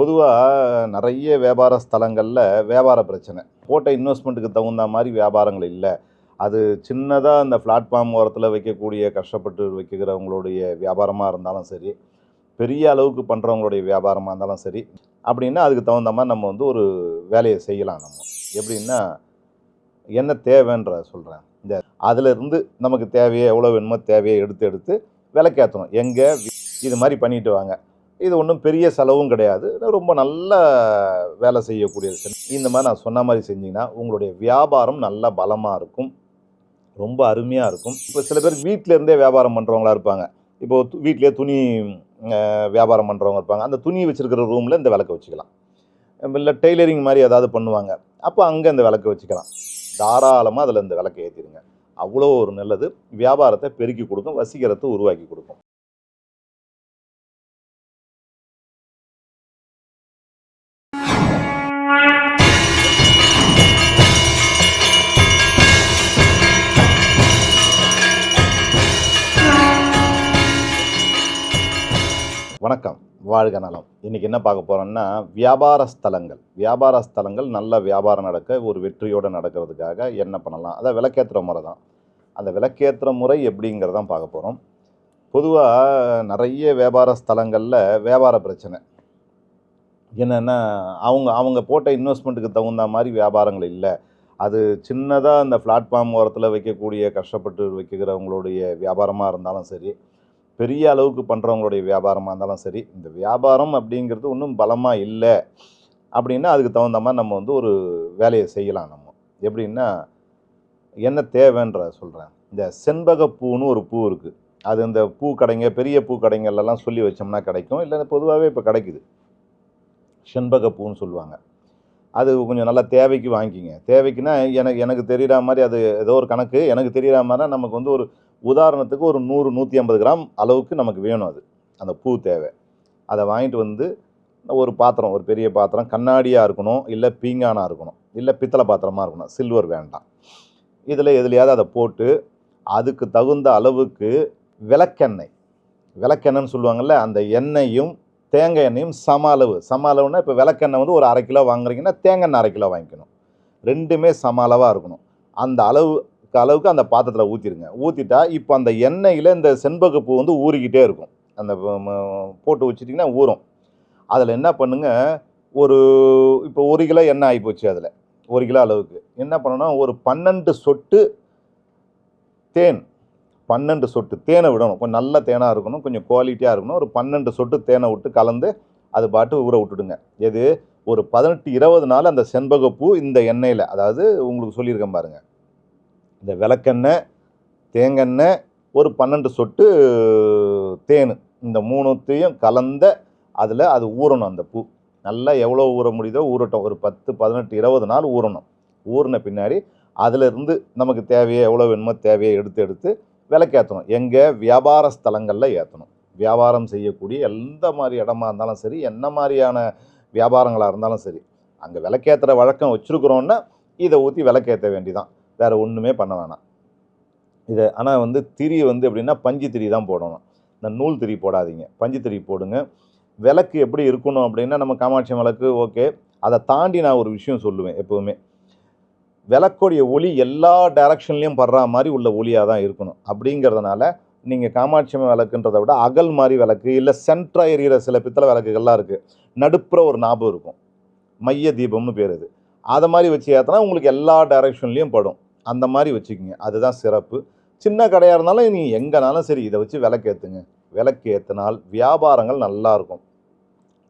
பொதுவாக நிறைய வியாபார ஸ்தலங்களில் வியாபார பிரச்சனை. போட்ட இன்வெஸ்ட்மெண்ட்டுக்கு தகுந்த மாதிரி வியாபாரங்கள் இல்லை. அது சின்னதாக அந்த பிளாட்ஃபார்ம் ஓரத்தில் வைக்கக்கூடிய கஷ்டப்பட்டு வைக்கிறவங்களுடைய வியாபாரமாக இருந்தாலும் சரி பெரிய அளவுக்கு பண்ணுறவங்களுடைய வியாபாரமாக இருந்தாலும் சரி அப்படின்னா அதுக்கு தகுந்த மாதிரி நம்ம வந்து ஒரு வேலையை செய்யலாம் நம்ம. எப்படின்னா என்ன தேவைன்ற சொல்கிறேன் இந்த அதிலிருந்து நமக்கு தேவையை எவ்வளோ வேணுமோ தேவையை எடுத்து எடுத்து விலைக்கேற்றணும். எங்கே இது மாதிரி பண்ணிட்டு வாங்க. இது ஒன்றும் பெரிய செலவும் கிடையாது. ரொம்ப நல்ல வேலை செய்யக்கூடியது. இந்த மாதிரி நான் சொன்ன மாதிரி செஞ்சீங்கன்னா உங்களுடைய வியாபாரம் நல்ல பலமாக இருக்கும். ரொம்ப அருமையாக இருக்கும். இப்போ சில பேர் வீட்டிலேருந்தே வியாபாரம் பண்ணுறவங்களா இருப்பாங்க. இப்போ வீட்டிலே துணி வியாபாரம் பண்ணுறவங்க இருப்பாங்க. அந்த துணி வச்சுருக்கிற ரூமில் இந்த விளக்கை வச்சுக்கலாம். இல்லை டெய்லரிங் மாதிரி ஏதாவது பண்ணுவாங்க. அப்போ அங்கே இந்த விளக்கு வச்சுக்கலாம். தாராளமாக அதில் இந்த விளக்கை ஏற்றிடுங்க அவ்வளோ ஒரு நல்லது. வியாபாரத்தை பெருக்கி கொடுக்கும். வசீகரத்தை உருவாக்கி கொடுக்கும். வாழ்க நலம். இன்றைக்கி என்ன பார்க்க போகிறோம்னா வியாபார ஸ்தலங்கள். வியாபார ஸ்தலங்கள் நல்ல வியாபாரம் நடக்க ஒரு வெற்றியோடு நடக்கிறதுக்காக என்ன பண்ணலாம்? அதான் விளக்கேற்றுற முறை தான். அந்த விளக்கேற்றுற முறை எப்படிங்கிறதான் பார்க்க போகிறோம் பொதுவாக நிறைய வியாபார ஸ்தலங்களில் வியாபார பிரச்சனை. என்னென்னா அவங்க அவங்க போட்ட இன்வெஸ்ட்மெண்ட்டுக்கு தகுந்த மாதிரி வியாபாரங்கள் இல்லை. அது சின்னதாக அந்த பிளாட்ஃபார்ம் ஓரத்தில் வைக்கக்கூடிய கஷ்டப்பட்டு வைக்கிறவங்களுடைய வியாபாரமாக இருந்தாலும் சரி பெரிய அளவுக்கு பண்ணுறவங்களுடைய வியாபாரமாக இருந்தாலும் சரி இந்த வியாபாரம் அப்படிங்கிறது ஒன்றும் பலமாக இல்லை அப்படின்னா அதுக்கு தகுந்த மாதிரி நம்ம வந்து ஒரு வேலையை செய்யலாம் நம்ம. எப்படின்னா என்ன தேவைன்ற சொல்கிறேன் இந்த செண்பகப்பூன்னு ஒரு பூ இருக்குது அது இந்த பூ கடைங்க பெரிய பூ கடைங்கள்லாம் சொல்லி வச்சோம்னா கிடைக்கும். இல்லை பொதுவாகவே இப்போ கிடைக்குது. செண்பகப்பூன்னு சொல்லுவாங்க. அது கொஞ்சம் நல்லா தேவைக்கு வாங்கிக்கிங்க. தேவைக்குன்னா எனக்கு எனக்கு தெரிகிற மாதிரி அது ஏதோ ஒரு கணக்கு. எனக்கு தெரிகிற மாதிரினா நமக்கு வந்து ஒரு உதாரணத்துக்கு ஒரு நூறு நூற்றி ஐம்பது கிராம் அளவுக்கு நமக்கு வேணும் அது. அந்த பூ தேவை. அதை வாங்கிட்டு வந்து ஒரு பாத்திரம் ஒரு பெரிய பாத்திரம் கண்ணாடியாக இருக்கணும் இல்லை பீங்கானாக இருக்கணும் இல்லை பித்தளை பாத்திரமாக இருக்கணும் சில்வர் வேண்டாம். இதில் எதுலையாவது அதை போட்டு அதுக்கு தகுந்த அளவுக்கு விளக்கெண்ணெய். விளக்கெண்ணெய்னு சொல்லுவாங்கள்ல அந்த எண்ணெயும் தேங்காய் எண்ணெயும் சம அளவு. சம அளவுனா இப்போ விளக்கெண்ணெய் வந்து ஒரு அரை கிலோ வாங்குறீங்கன்னா தேங்காய் எண்ணெய் அரை கிலோ வாங்கிக்கணும். ரெண்டுமே சம அளவாக இருக்கணும். அந்த அளவு அளவுக்கு அந்த பாத்திரத்தில் ஊற்றிடுங்க ஊற்றிட்டா இப்போ அந்த எண்ணெயில் இந்த செண்பகப்பூ வந்து ஊறிக்கிட்டே இருக்கும். அந்த போட்டு வச்சிட்டிங்கன்னா ஊறும். அதில் என்ன பண்ணுங்க ஒரு இப்போ ஒரு கிலோ எண்ணெய் ஆகிப்போச்சு அதில். ஒரு கிலோ அளவுக்கு. என்ன பண்ணணும் ஒரு பன்னெண்டு சொட்டு தேன் பன்னெண்டு சொட்டு தேனை விடணும். கொஞ்சம் நல்ல தேனாக இருக்கணும் கொஞ்சம் குவாலிட்டியாக இருக்கணும். ஒரு பன்னெண்டு சொட்டு தேனை விட்டு கலந்து அது பாட்டு ஊற விட்டுடுங்க. எது? ஒரு பதினெட்டு இருபது நாள் அந்த செண்பகப்பூ இந்த எண்ணெயில் அதாவது உங்களுக்கு சொல்லியிருக்கேன் பாருங்கள் இந்த விளக்கெண்ணெய் தேங்கெண்ணெய் ஒரு பன்னெண்டு சொட்டு தேன். இந்த மூணுத்தையும் கலந்த அதில் அது ஊறணும் அந்த பூ. நல்லா எவ்வளோ ஊற முடியுதோ ஊறட்டும். ஒரு பத்து பதினெட்டு இருபது நாள் ஊறணும். ஊறின பின்னாடி அதிலிருந்து நமக்கு தேவையை எவ்வளோ வேணுமோ தேவையை எடுத்து எடுத்து விளக்கேற்றணும் எங்கே? வியாபார ஸ்தலங்களில் ஏற்றணும் வியாபாரம் செய்யக்கூடிய எந்த மாதிரி இடமா இருந்தாலும் சரி என்ன மாதிரியான வியாபாரங்களாக இருந்தாலும் சரி அங்கே விளக்கேற்றுற வழக்கம் வச்சுருக்குறோன்னா இதை ஊற்றி விளக்கேற்ற வேண்டிதான். வேறு ஒன்றுமே பண்ண வேணாம். இதை ஆனால் வந்து திரி வந்து எப்படின்னா பஞ்சு திரி தான் போடணும். இந்த நூல் திரி போடாதீங்க. பஞ்சு திரி போடுங்க. விளக்கு எப்படி இருக்கணும் அப்படின்னா நம்ம காமாட்சி விளக்கு ஓகே. அதை தாண்டி நான் ஒரு விஷயம் சொல்லுவேன் எப்போவுமே. விளக்குடைய ஒளி எல்லா டைரக்ஷன்லேயும் படுற மாதிரி உள்ள ஒளியாக தான் இருக்கணும். அப்படிங்கிறதுனால நீங்கள் காமாட்சி அம்மன் விளக்குன்றதை விட அகல் மாதிரி விளக்கு இல்லை சென்ட்ராக எரிகிற சில பித்தளை விளக்குகள்லாம் இருக்குது நடுப்புற ஒரு ஞாபகம் இருக்கும். மைய தீபம்னு பேர் அது அதை மாதிரி வச்சு ஏற்றினா உங்களுக்கு எல்லா டைரக்ஷன்லேயும் படும். அந்த மாதிரி வச்சுக்கோங்க. அதுதான் சிறப்பு. சின்ன கடையாக இருந்தாலும் நீங்கள் எங்கேனாலும் சரி இதை வச்சு விளக்கேற்றுங்க விளக்கேற்றினால் வியாபாரங்கள் நல்லாயிருக்கும்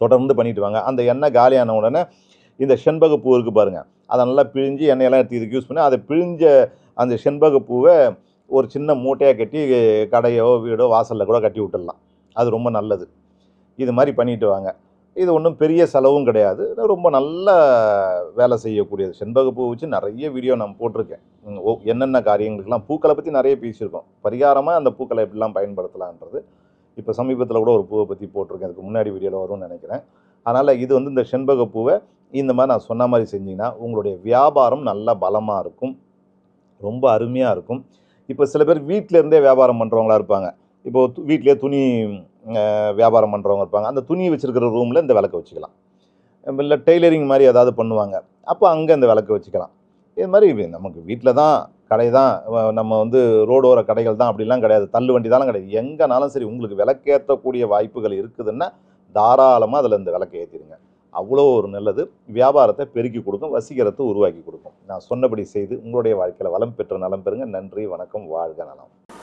தொடர்ந்து பண்ணிட்டு வாங்க. அந்த எண்ணெய் காலியான உடனே இந்த செண்பக பூ இருக்குது பாருங்கள் அதை நல்லா பிழிஞ்சு எண்ணெயெல்லாம் எடுத்து இதுக்கு யூஸ் பண்ணி அதை பிழிஞ்ச அந்த செண்பக பூவை ஒரு சின்ன மூட்டையாக கட்டி கடையோ வீடோ வாசலில் கூட கட்டி விட்டுடலாம். அது ரொம்ப நல்லது. இது மாதிரி பண்ணிட்டு வாங்க. இது ஒன்றும் பெரிய செலவும் கிடையாது. ரொம்ப நல்ல வேலை செய்யக்கூடியது. செண்பகப்பூ வச்சு நிறைய வீடியோ நான் போட்டிருக்கேன். ஓ என்னென்ன காரியங்களுக்கெல்லாம் பூக்களை பற்றி நிறைய பேசியிருக்கோம். பரிகாரமாக அந்த பூக்களை எப்படிலாம் பயன்படுத்தலான்றது இப்போ சமீபத்தில் கூட ஒரு பூவை பற்றி போட்டிருக்கேன். அதுக்கு முன்னாடி வீடியோவில் வரும்னு நினைக்கிறேன். அதனால் இது வந்து இந்த செண்பக பூவை இந்த மாதிரி நான் சொன்ன மாதிரி செஞ்சிங்கன்னா உங்களுடைய வியாபாரம் நல்ல பலமாக இருக்கும். ரொம்ப அருமையாக இருக்கும். இப்போ சில பேர் வீட்டிலேருந்தே வியாபாரம் பண்ணுறவங்களா இருப்பாங்க. இப்போது வீட்டிலே வீட்டிலேயே துணி வியாபாரம் பண்ணுறவங்க இருப்பாங்க. அந்த துணியை வச்சுருக்கிற ரூமில் இந்த விளக்கை வச்சுக்கலாம். இல்லை டெய்லரிங் மாதிரி ஏதாவது பண்ணுவாங்க. அப்போ அங்கே இந்த விளக்கு வச்சுக்கலாம். இது மாதிரி நமக்கு வீட்டில் தான் கடை தான். நம்ம வந்து ரோடோர கடைகள் தான். அப்படிலாம் கிடையாது. தள்ளு வண்டி தான் கிடையாது. எங்கேனாலும் சரி உங்களுக்கு விளக்கேற்றக்கூடிய வாய்ப்புகள் இருக்குதுன்னா தாராளமாக அதில் இந்த விளக்கை ஏற்றிடுங்க அவ்வளோ ஒரு நல்லது. வியாபாரத்தை பெருக்கி கொடுக்கும் வசீகரத்தை உருவாக்கி கொடுக்கும். நான் சொன்னபடி செய்து உங்களுடைய வாழ்க்கையில் வளம் பெற்ற நலம் பெறுங்க. நன்றி வணக்கம் வாழ்க நலம்.